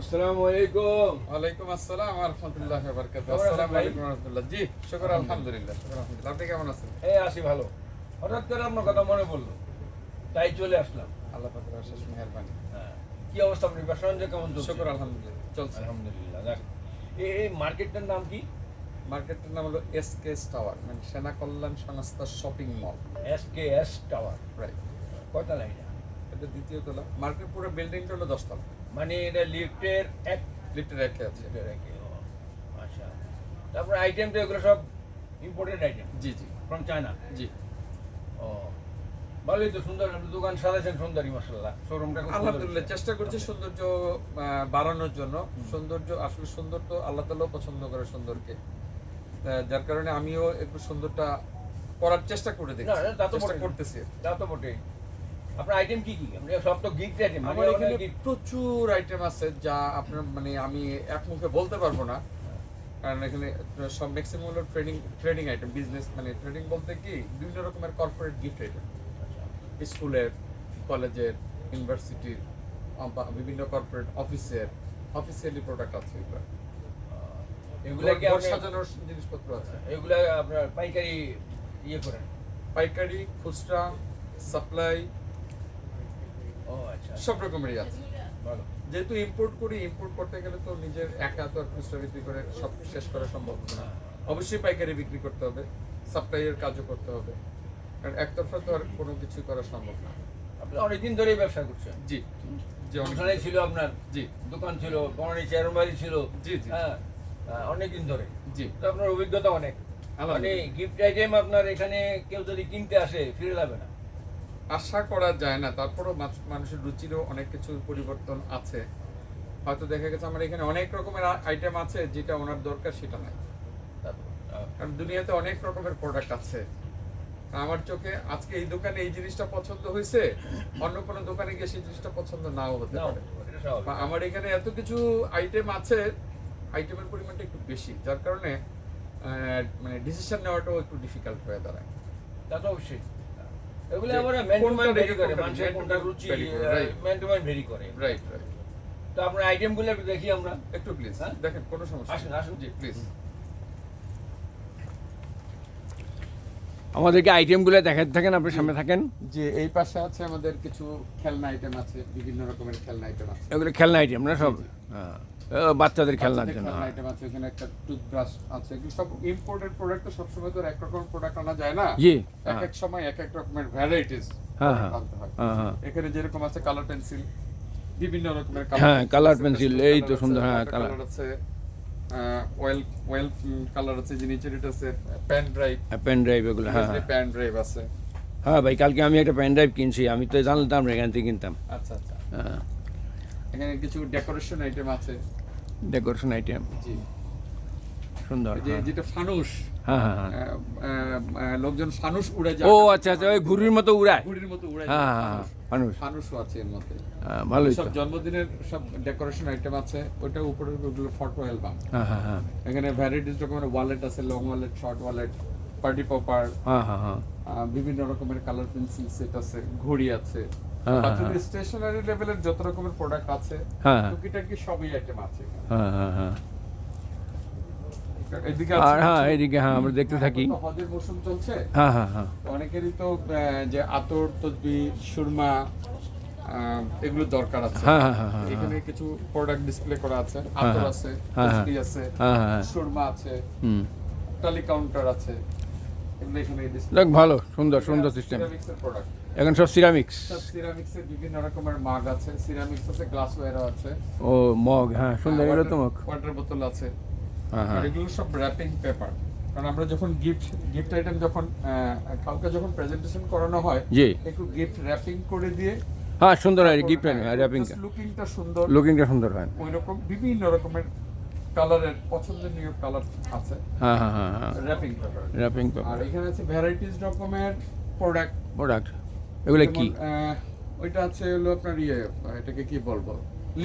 আসসালামু আলাইকুম। ওয়ালাইকুম আসসালাম ওয়া রাহমাতুল্লাহি ওয়া বারাকাতুহু। কেমন আছেন আসসালামু আলাইকুম ওয়া রাহমাতুল্লাহ। জি শুকর আলহামদুলিল্লাহ। শুকর আলহামদুলিল্লাহ। আপনি কেমন আছেন? এই আসি ভালো। হঠাৎ করে আপনার কথা মনে পড়ল। তাই চলে আসলাম। আল্লাহ পাকের অশেষ মেহেরবানি। হ্যাঁ। কি অবস্থা আপনি ব্যবসা বাণিজ্য কেমন চলছে? শুকর আলহামদুলিল্লাহ। চলছে। আলহামদুলিল্লাহ এই এই মার্কেটটার নাম কি? মার্কেটের নাম হলো এসকেএস টাওয়ার মানে সেনা কল্যাণ সংস্থা shopping mall. S K S tower. Right কয়টা লাইন এটা দ্বিতীয় তলা। মার্কেট পুরো বিল্ডিংটা হলো দশতলা। মানে এটা লিফটের এক লিফটের একে আছে লিফটের একে আচ্ছা। তারপরে আইটেম তো এগুলো সব ইম্পোর্টেড আইটেম জি জি। ফ্রম চায়না জি। ও ভালোই তো সুন্দর দোকান সাজাইছেন সুন্দরই মাসাল্লাহ শোরুমটা আলহামদুলিল্লাহ চেষ্টা করছি সৌন্দর্য বাড়ানোর জন্য। সৌন্দর্য আসলে সুন্দর তো আল্লাহ তালাও পছন্দ করে সুন্দরকে। যার কারণে আমিও একটু সুন্দরটা করার চেষ্টা করে দেখি না, না, তা তো চেষ্টা বটেই। করতেছি তা তো বটেই। আপনার আইটেম কি কি? সব তো গিফট আইটেম আমার এখানে প্রচুর আইটেম আছে যা আপনার মানে আমি এক মুখে বলতে পারব না। কারণ এখানে সব ম্যাক্সিমাম হলো ট্রেডিং ট্রেডিং আইটেম বিজনেস মানে ট্রেডিং বলতে কি বিভিন্ন রকমের কর্পোরেট গিফট আইটেম স্কুলের কলেজের ইউনিভার্সিটির বিভিন্ন কর্পোরেট অফিসের অফিসিয়ালি প্রোডাক্ট আছে এগুলো। এগুলা কি সাজানোর জিনিসপত্র আছে। এগুলা আপনার পাইকারি ইয়ে করেন? পাইকারি খুচরা সাপ্লাই সব রকমেরই আছে। ভালো। যেহেতু ইম্পোর্ট করি ইম্পোর্ট করতে গেলে তো নিজের একা তো আর খুচরা বিক্রি করে সব শেষ করা সম্ভব না। অবশ্যই পাইকারি বিক্রি করতে হবে সাপ্লাইয়ের কাজও করতে হবে। কারণ একতরফা তো আর কোনো কিছু করা সম্ভব না। আপনি অনেকদিন ধরেই ব্যবসা করছেন। জি। জি অনেক ছিল আপনার জি। দোকান ছিল বনানী চেয়ারবাড়ি ছিল। জি, জি। হ্যাঁ অনেকদিন ধরে। জি। তো আপনার অভিজ্ঞতা অনেক। মানে গিফট আইটেম আপনার এখানে কেউ যদি কিনতে আসে ফিরে যাবে না। আশা করা যায় না তারপরও মানুষের রুচিরও অনেক কিছু পরিবর্তন আছে। হয়তো দেখা গেছে আমার এখানে অনেক রকমের আইটেম আছে যেটা ওনার দরকার সেটা নাই। কারণ দুনিয়াতে অনেক রকমের প্রোডাক্ট আছে। আমার চোখে আজকে এই দোকানে এই জিনিসটা পছন্দ হয়েছে অন্য কোনো দোকানে গিয়ে সেই জিনিসটা পছন্দ নাও হতে পারে। আমার এখানে এত কিছু আইটেম আছে আইটেমের পরিমাণটা একটু বেশি যার কারণে মানে ডিসিশন নেওয়াটাও একটু ডিফিকাল্ট হয়ে দাঁড়ায়। তা তো অবশ্যই। এগুলো যে আমরা ম্যান টু ম্যান ভেরি করে মানুষের কোনটা রুচি vary করে, right. Man to man vary করে। রাইট রাইট তো আপনার আইটেমগুলো একটু দেখি আমরা। একটু প্লিজ হ্যাঁ? দেখেন কোনো সমস্যা আসুন, আসুন। জি প্লিজ আমাদেরকে আইটেমগুলো দেখাতে থাকেন আপনি সামনে থাকেন। যে এই পাশে আছে আমাদের কিছু খেলনা আইটেম আছে বিভিন্ন রকমের খেলনা আইটেম আছে। এগুলো খেলনা আইটেম না সব? হ্যাঁ। বাচ্চাদের খেলনার জন্য। খেলনা হ্যাঁ। আইটেম আছে এখানে একটা টুথব্রাশ আছে। সব ইম্পোর্টেড প্রোডাক্ট তো সবসময় তো এক রকমের প্রোডাক্ট আনা যায় না। জি এক হ্যাঁ। এক সময় এক এক রকমের ভ্যারাইটিস হ্যাঁ, হ্যাঁ। আনতে হয়। হ্যাঁ, হ্যাঁ। এখানে যেরকম আছে কালার পেন্সিল বিভিন্ন রকমের হ্যাঁ, colour আছে, এই তো সুন্দর, হ্যাঁ, colour আছে কালার আছে যে নিচের এটা আছে পেন ড্রাইভ পেন ড্রাইভ এগুলো হ্যাঁ হ্যাঁ। পেন ড্রাইভ আছে। হ্যাঁ ভাই কালকে আমি একটা পেন ড্রাইভ কিনছি আমি তো জানতাম না এখান থেকে কিনতাম। আচ্ছা আচ্ছা। হ্যাঁ। এখানে কিছু ডেকোরেশন আইটেম আছে। ডেকোরেশন আইটেম জি। সুন্দর যে হ্যাঁ। যেটা ফানুস হ্যাঁ হ্যাঁ লোকজন ফানুস উড়ে যায় ও আচ্ছা আচ্ছা ওই ঘুড়ির মতো উড়ায়। ঘুড়ির মতো উড়ে হ্যাঁ ফানুস। ফানুসও আছে এর মধ্যে। তো। সব জন্মদিনের সব ডেকোরেশন আইটেম আছে। ওটা উপরে ওগুলো ফটো অ্যালবাম হ্যাঁ হ্যাঁ এখানে ভ্যারাইটিস রকমের ওয়ালেট আছে long wallet short wallet party popper হ্যাঁ হ্যাঁ হ্যাঁ। বিভিন্ন রকমের কালার পেন্সিল সেট আছে ঘড়ি আছে। বাচ্চাদের স্টেশনারি লেভেলের যত রকমের প্রোডাক্ট আছে। টুকিটাকি সবই আইটেম আছে। হ্যাঁ হ্যাঁ হ্যাঁ। আর হ্যাঁ হ্যাঁ আমরা দেখতে থাকি। হজের মৌসুম চলছে। হ্যাঁ হ্যাঁ হ্যাঁ। অনেকেরই তো যে আতর তসবি সুরমা এগুলো দরকার আছে। এখানে কিছু প্রোডাক্ট ডিসপ্লে করা আছে। আতর। আছে। তসবি আছে। সুরমা আছে হুম। টালি কাউন্টার আছে। এগুলো এখানে ডিসপ্লে ভালো সুন্দর সুন্দর সিস্টেম প্রোডাক্ট এখন সব সিরামিক্স সব সিরামিক্সের বিভিন্ন রকমের মাগ আছে। সিরামিক্স আছে গ্লাসওয়্যারও আছে। ও মগ হ্যাঁ সুন্দর এগুলো তো মগ। ওয়াটার বোতল আছে। হ্যাঁ হ্যাঁ। এগুলো সব র্যাপিং পেপার কারণ আমরা যখন গিফট গিফট আইটেম যখন কাউকে যখন প্রেজেন্টেশন করানো হয় জি। একটু গিফট র্যাপিং করে দিয়ে হ্যাঁ সুন্দর হয় গিফট র্যাপিং লুকিংটা সুন্দর। লুকিংটা সুন্দর হয়। ওই রকম বিভিন্ন রকমের কালারের পছন্দনীয় কালার আছে। হ্যাঁ হ্যাঁ হ্যাঁ হ্যাঁ। র্যাপিং পেপার র্যাপিং আর এখানে আছে ভ্যারাইটিস রকমের প্রোডাক্ট প্রোডাক্ট এগুলো কি? ওইটা আছে হলো আপনার ইয়ে এটাকে কি বলব?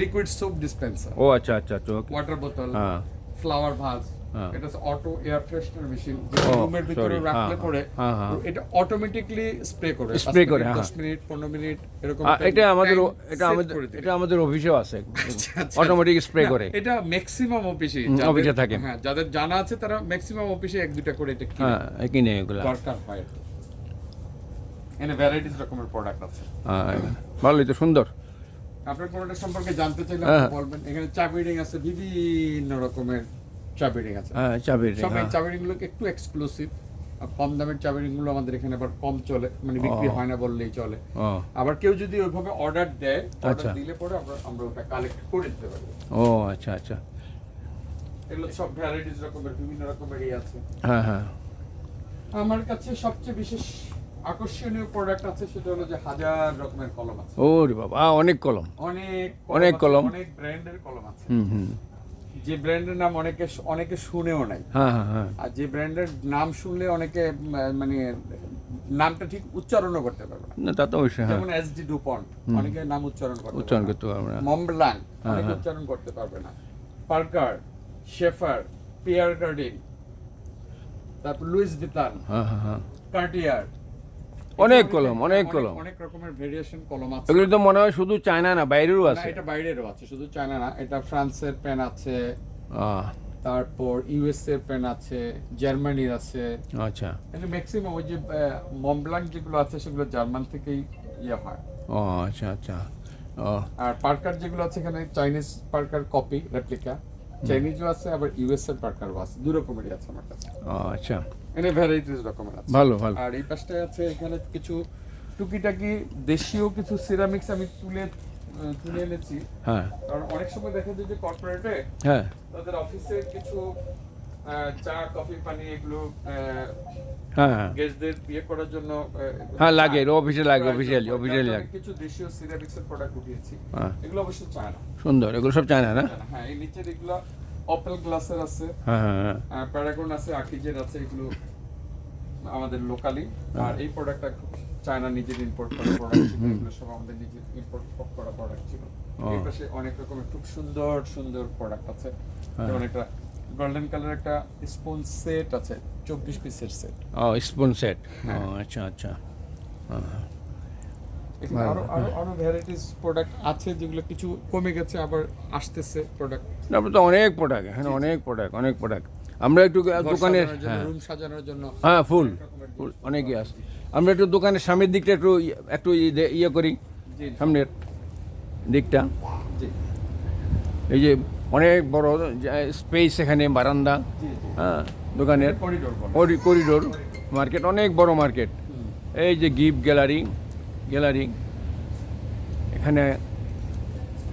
লিকুইড সোপ ডিসপেন্সার ও আচ্ছা আচ্ছা আচ্ছা ওয়াটার বোতল হ্যাঁ। ফ্লাওয়ার ভাজ হ্যাঁ। এটা অটো এয়ার ফ্রেশনার মেশিন রুমের ভিতরে রাখলে হ্যাঁ, পরে হ্যাঁ। এটা অটোমেটিকলি স্প্রে করে। Spray করে, হ্যাঁ। 10 মিনিট 15 মিনিট এরকম এটা আমাদের এটা আমাদের এটা আমাদের অফিসেও আছে। আচ্ছা। অটোমেটিক স্প্রে করে। এটা ম্যাক্সিমাম অফিসে অফিসে থাকে। হ্যাঁ যাদের জানা আছে তারা ম্যাক্সিমাম অফিসে এক দুটা করে এটা কিনে কিনে এগুলা। দরকার হয় এখানে ভ্যারাইটিস রকমের প্রোডাক্ট আছে। ভালোই তো সুন্দর। আপনার কোনটা সম্পর্কে জানতে চাইলে হ্যাঁ। বলবেন। এখানে চা বিডিং আছে বিভিন্ন রকমের চা বিডিং আছে। হ্যাঁ চাবির সব এই হ্যাঁ। চা বিডিংগুলো একটু এক্সক্লুসিভ কম দামের চা বিডিংগুলো আমাদের এখানে আবার কম চলে মানে বিক্রি হয় না বললেই চলে। আবার কেউ যদি ওইভাবে অর্ডার দেয় অর্ডার আচ্ছা। দিলে পরে আমরা আমরা ওটা কালেক্ট করে দিতে পারি। ও আচ্ছা আচ্ছা। এগুলো সব ভ্যারাইটিস রকমের বিভিন্ন রকমেরই আছে। হ্যাঁ হ্যাঁ। আমার কাছে সবচেয়ে বিশেষ আকর্ষণীয় প্রোডাক্ট আছে সেটা হলো যে হাজার রকমের কলম আছে। ও রে বাবা অনেক কলম। অনেক অনেক কলম। অনেক ব্র্যান্ডের কলম আছে। হুম হুম। যে ব্র্যান্ডের নাম অনেকে অনেকে শুনেও নাই। হ্যাঁ হ্যাঁ হ্যাঁ। আর যে ব্র্যান্ডের নাম শুনলে অনেকে মানে নামটা ঠিক উচ্চারণও করতে পারবে না। তা তো অবশ্যই যেমন এস ডি ডুপন্ট অনেকে নাম উচ্চারণ করতে উচ্চারণ পারবে করতে পারব না। মম্বলাং অনেকে। উচ্চারণ করতে পারবে না। পার্কার শেফার পিয়ার গার্ডিন তারপর লুইস ভিতান কার্টিয়ার অনেক কলম, অনেক কলম। অনেক রকমের ভেরিয়েশন কলম আছে। এগুলো তো মনে হয় শুধু চায়না না বাইরেরও আছে। এটা বাইরেরও আছে শুধু চায়না না এটা ফ্রান্সের পেন আছে তারপর ইউএস এর পেন আছে জার্মানির আছে। আচ্ছা। কিন্তু ম্যাক্সিমাম ওই যে মমব্লাঙ্ক যেগুলো আছে সেগুলো জার্মান থেকেই ইয়ে হয়। ও আচ্ছা আচ্ছা। আর পার্কার যেগুলো আছে এখানে চাইনিজ পার্কার কপি রেপ্লিকা চাইনিজও আছে আবার ইউএস এর পার্কারও আছে দু রকমেরই আছে আমার কাছে। ও, আচ্ছা। ভ্যারাইটিস রকমের আছে। ভালো ভালো। আর এই আছে এখানে কিছু টুকিটাকি দেশীয় কিছু সিরামিক্স আমি তুলে তুলে এনেছি। হ্যাঁ। কারণ অনেক সময় দেখা যায় যে কর্পোরেটে হ্যাঁ। তাদের অফিসে কিছু চা কফি পানি এগুলো হ্যাঁ হ্যাঁ। গেস্টদের বিয়ে করার জন্য হ্যাঁ লাগে অফিসে লাগে অফিসিয়ালি অফিসিয়ালি লাগে। কিছু দেশীয় সিরামিক্স এর প্রোডাক্ট উঠিয়েছি। হ্যাঁ। এগুলো অবশ্য চায় না। সুন্দর এগুলো সব চায়না না হ্যাঁ এই নিচের এগুলো অপেল গ্লাসের আছে হ্যাঁ হ্যাঁ হ্যাঁ। প্যারাগন আছে আকিজের আছে এগুলো আমাদের লোকালি আর এই প্রোডাক্টটা চায়না নিজের ইম্পোর্ট করা প্রোডাক্ট ছিল এগুলো সব আমাদের নিজের ইম্পোর্ট করা প্রোডাক্ট ছিল। এই পাশে অনেক রকমের খুব সুন্দর সুন্দর প্রোডাক্ট আছে। হ্যাঁ। যেমন একটা গোল্ডেন কালার একটা স্পুন সেট আছে চব্বিশ পিসের সেট ও স্পুন সেট ও হ্যাঁ। আচ্ছা। আচ্ছা হ্যাঁ। এখানে আরও আরও আরও ভ্যারাইটিস প্রোডাক্ট আছে যেগুলো কিছু কমে গেছে আবার আসতেছে প্রোডাক্ট তারপরে তো অনেক প্রোডাক্ট এখানে অনেক প্রোডাক্ট অনেক প্রোডাক্ট আমরা একটু দোকানের হ্যাঁ। রুম সাজানোর জন্য হ্যাঁ ফুল। ফুল অনেকই আছে। আমরা একটু দোকানের সামনের দিকটা একটু ইয়ে- একটু ই- দে- ইয়ে করি। সামনের দিকটা। এই যে অনেক বড় স্পেস এখানে বারান্দা। হ্যাঁ দোকানের করিডোর মার্কেট অনেক বড় মার্কেট এই যে গিফট গ্যালারি গ্যালারি। এখানে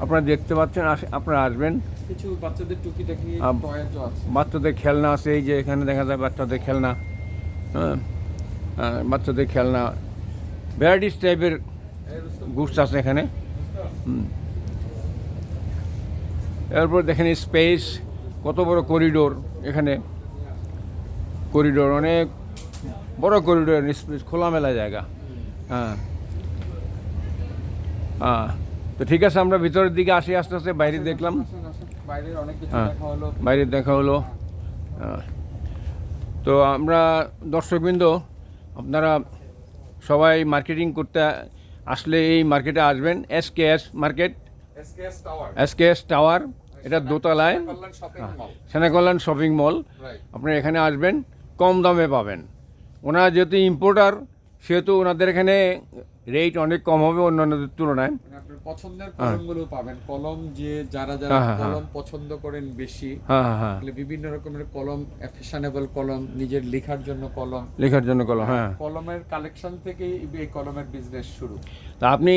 আপনারা দেখতে পাচ্ছেন আপনারা আসবেন। কিছু বাচ্চাদের টুকিটাকি বাচ্চাদের খেলনা আছে এই যে এখানে দেখা যায় বাচ্চাদের খেলনা। হ্যাঁ হ্যাঁ, বাচ্চাদের খেলনা। ভ্যারাইটিস টাইপের গুডস আছে এখানে। এরপর দেখেন স্পেস কত বড় করিডোর এখানে। করিডোর অনেক বড় করিডোর স্পেস খোলামেলা জায়গা। হ্যাঁ। হ্যাঁ। তো ঠিক আছে আমরা ভিতরের দিকে আসি আস্তে আস্তে বাইরে দেখলাম। হ্যাঁ। বাইরে দেখা হলো। আহ, তো আমরা দর্শকবৃন্দ আপনারা সবাই মার্কেটিং করতে আসলে এই মার্কেটে আসবেন। S K S market S K S tower এটা দোতলায়। মল সেনাকল্যাণ শপিং মল আপনারা এখানে আসবেন কম দামে পাবেন। ওনারা যেহেতু ইম্পোর্টার সেহেতু ওনাদের এখানে রেট অনেক কম হবে অন্যান্যদের তুলনায়। মানে আপনার পছন্দের হ্যাঁ। কলমগুলো পাবেন। কলম যে যারা যারা হ্যাঁ, হ্যাঁ, কলম পছন্দ করেন বেশি হ্যাঁ হ্যাঁ হ্যাঁ। বিভিন্ন রকমের কলম ফ্যাশনেবল কলম নিজের লেখার জন্য কলম। লেখার জন্য কলম হ্যাঁ। কলমের কালেকশন থেকেই এই কলমের বিজনেস শুরু। তা আপনি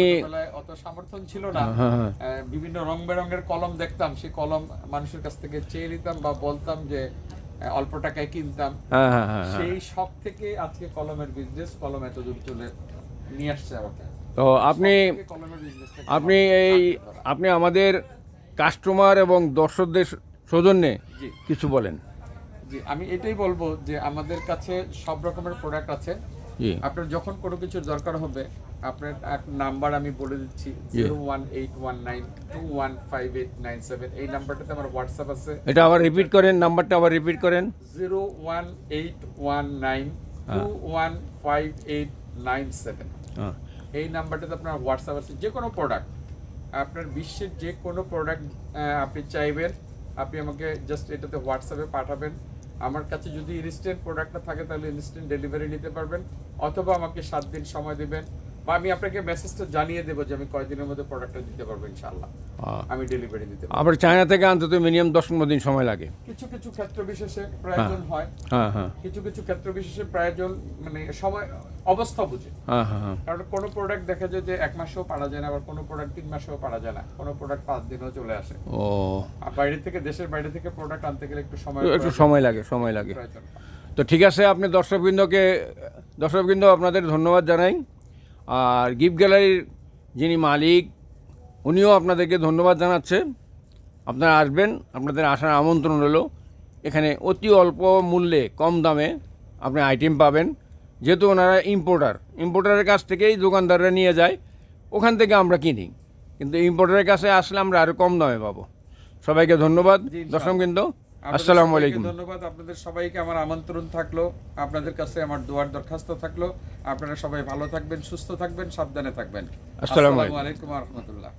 অত সমর্থন ছিল না। হ্যাঁ হ্যাঁ বিভিন্ন রং বেরঙের কলম দেখতাম। সেই কলম মানুষের কাছ থেকে চেয়ে নিতাম বা বলতাম যে অল্প টাকায় কিনতাম। হ্যাঁ হ্যাঁ হ্যাঁ হ্যাঁ। সেই শখ থেকে আজকে কলমের বিজনেস কলম এত দূর চলে নিয়ে আসছে আমাকে। তো আপনি আপনি এই আপনি আমাদের কাস্টমার এবং দর্শকদের সৌজন্যে কিছু বলেন। জি আমি এটাই বলব যে আমাদের কাছে সব রকমের প্রোডাক্ট আছে। আপনার যখন কোনো কিছুর দরকার হবে আপনার এক নাম্বার আমি বলে দিচ্ছি zero one eight one nine two one five eight nine seven এই নাম্বারটাতে আমার হোয়াটসঅ্যাপ আছে। এটা আবার রিপিট করেন নাম্বারটা আবার রিপিট করেন। Zero one eight one nine two one five eight nine seven এই নাম্বারটাতে আপনার হোয়াটসঅ্যাপ আছে, যে কোনো প্রোডাক্ট আপনার বিশ্বের যে কোনো প্রোডাক্ট আপনি চাইবেন, আপনি আমাকে জাস্ট এটাতে হোয়াটসঅ্যাপে পাঠাবেন। আমার কাছে যদি ইনস্ট্যান্ট প্রোডাক্টটা থাকে, তাহলে ইনস্ট্যান্ট ডেলিভারি নিতে পারবেন, অথবা আমাকে সাত দিন সময় দিবেন। বা আমি আপনাকে মেসেজটা জানিয়ে দেবো যে আমি কয়দিনের মধ্যে প্রোডাক্টটা দিতে পারব ইনশাআল্লাহ। হ্যাঁ। আমি ডেলিভারি দিতে পারব। আবার চায়না থেকে আনতে তো মিনিমাম দশ পনেরো দিন সময় লাগে। কিছু কিছু ক্ষেত্র বিশেষে প্রয়োজন হয়। হ্যাঁ। হ্যাঁ কিছু কিছু ক্ষেত্র বিশেষে প্রয়োজন মানে সময় অবস্থা বুঝে। হ্যাঁ হ্যাঁ হ্যাঁ। কারণ কোনো প্রোডাক্ট দেখা যায় যে এক মাসেও পারা যায় না আবার কোনো প্রোডাক্ট তিন মাসেও পারা যায় না। কোনো প্রোডাক্ট পাঁচ দিনেও চলে আসে। ও। আর বাইরে থেকে দেশের বাইরে থেকে প্রোডাক্ট আনতে গেলে একটু সময় একটু সময় লাগে সময় লাগে। তো ঠিক আছে আপনি দর্শকবৃন্দকে দর্শকবৃন্দ আপনাদের ধন্যবাদ জানাই। আর গিফট গ্যালারির যিনি মালিক উনিও আপনাদেরকে ধন্যবাদ জানাচ্ছে। আপনারা আসবেন আপনাদের আসার আমন্ত্রণ রইল। এখানে অতি অল্প মূল্যে কম দামে আপনি আইটেম পাবেন। যেহেতু ওনারা ইম্পোর্টার ইম্পোর্টারের কাছ থেকেই দোকানদাররা নিয়ে যায় ওখান থেকে আমরা কিনি। কিন্তু ইম্পোর্টারের কাছে আসলে আমরা আরও কম দামে পাবো। সবাইকে ধন্যবাদ জি, ইনশাআল্লাহ। আসসালামু আলাইকুম। ধন্যবাদ। আপনাদের সবাইকে আমার আমন্ত্রণ থাকল। আপনাদের কাছে আমার দোয়ার দরখাস্ত থাকল। আপনারা সবাই ভালো থাকবেন সুস্থ থাকবেন সাবধানে থাকবেন। আসসালামু আলাইকুম। আলাইকুম রহমতুল্লাহ।